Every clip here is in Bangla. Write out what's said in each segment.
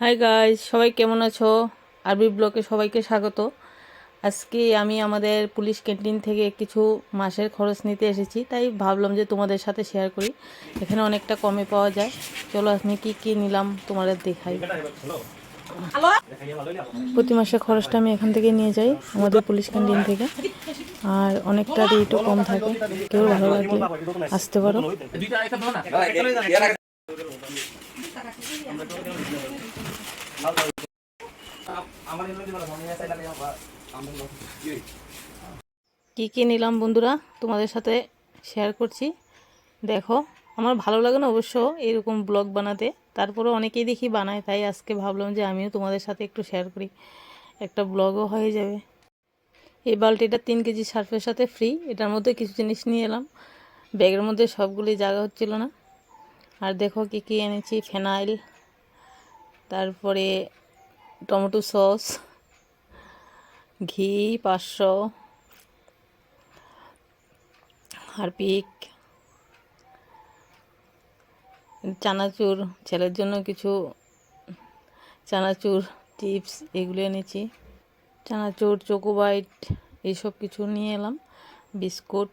হাই গাইজ সবাই কেমন আছো? আরবি ব্লকে সবাইকে স্বাগত। আজকে আমি আমাদের পুলিশ ক্যান্টিন থেকে কিছু মাসের খরচ নিতে এসেছি, তাই ভাবলাম যে তোমাদের সাথে শেয়ার করি। এখানে অনেকটা কমে পাওয়া যায়। চলো আমি কি কি নিলাম তোমাদের দেখাই। প্রতি মাসে খরচটা আমি এখান থেকে নিয়ে যাই, আমাদের পুলিশ ক্যান্টিন থেকে। আর অনেকটা রেটও কম থাকে। কেউ ভালো লাগলে আসতে পারো। কী কী নিলাম বন্ধুরা? তোমাদের সাথে শেয়ার করছি। দেখো, আমার ভালো লাগে না অবশ্য এরকম ব্লগ বানাতে। তারপরে অনেকেই দেখি বানায়, তাই আজকে ভাবলাম যে আমিও তোমাদের সাথে একটু শেয়ার করি। একটা ব্লগও হয়ে যাবে। এই বালতিটা তিন কেজি সার্ফের সাথে ফ্রি এটার মধ্যে কিছু জিনিস নিয়ে এলাম। ব্যাগের মধ্যে সবগুলি জায়গা হচ্ছিল না। আর দেখো কী কী এনেছি, ফেনাইল, তারপরে টমেটো সস, ঘি, পাঁচশো, হারপিক, চানাচুর, ছেলের জন্য কিছু চানাচুর, চিপস এগুলো এনেছি। চানাচুর, চোকোবাইট এইসব কিছু নিয়ে এলাম। বিস্কুট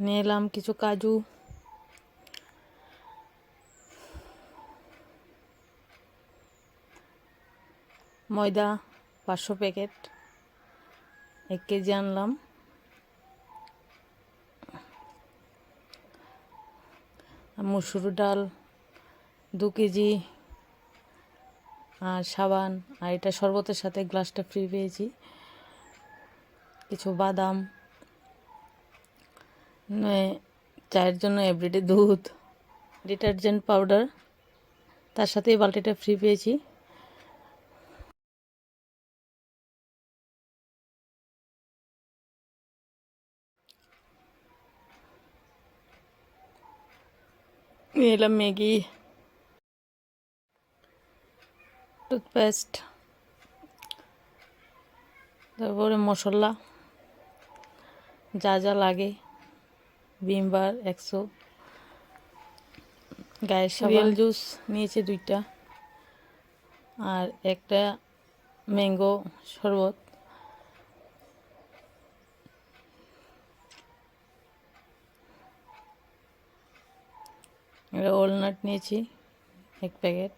নিয়ে এলাম কিছু কাজু। ময়দা পাঁচশো প্যাকেট। এক কেজি আনলাম। মুসুর ডাল দু কেজি। আর সাবান। আর এটা শরবতের সাথে গ্লাসটা ফ্রি পেয়েছি। কিছু বাদাম। চায়ের জন্য এভরিডে দুধ ডিটারজেন্ট পাউডার তার সাথে এই বালতিটা ফ্রি পেয়েছি। এলাম ম্যাগি টুথপেস্ট তারপরে মশলা, যা যা লাগে। ভিমবার একশো। গায়ের সাবান। জুস নিয়েছে দুইটা। আর একটা ম্যাঙ্গো শরবত। এটা ওয়ালনাট নিয়েছি এক প্যাকেট।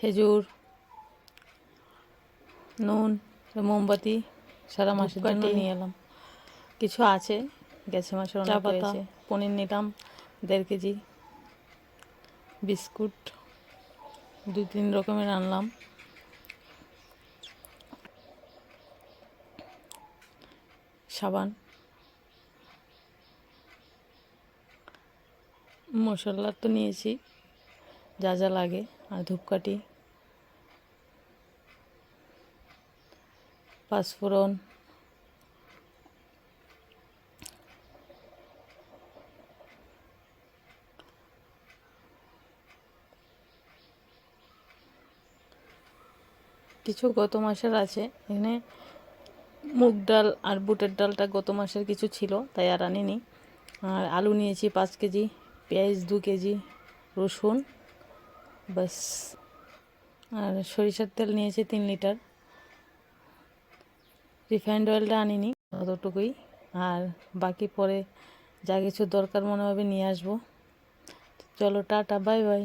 খেজুর নুন মোমবাতি সারা মাসের জন্য নিয়ে এলাম। কিছু আছে গেছে মাসের অনেক হয়েছে। পনির নিলাম দেড় কেজি। বিস্কুট দু তিন রকমের আনলাম। সাবান। মশলা তো নিয়েছি যা যা লাগে। আর ধূপকাঠি। পাঁচফোড়ন কিছু গত মাসের আছে, এখানে মুগ ডাল আর বুটের ডালটা গত মাসের কিছু ছিল, তাই আর আনিনি। আর আলু নিয়েছি পাঁচ কেজি, পেঁয়াজ দু কেজি, রসুন বাস আর সরিষার তেল নিয়েছি তিন লিটার। রিফাইন্ড অয়েলটা আনিনি অতটুকুই। আর বাকি পরে যা কিছু দরকার মনে হবে নিয়ে আসব। চলো, টাটা, বাই বাই।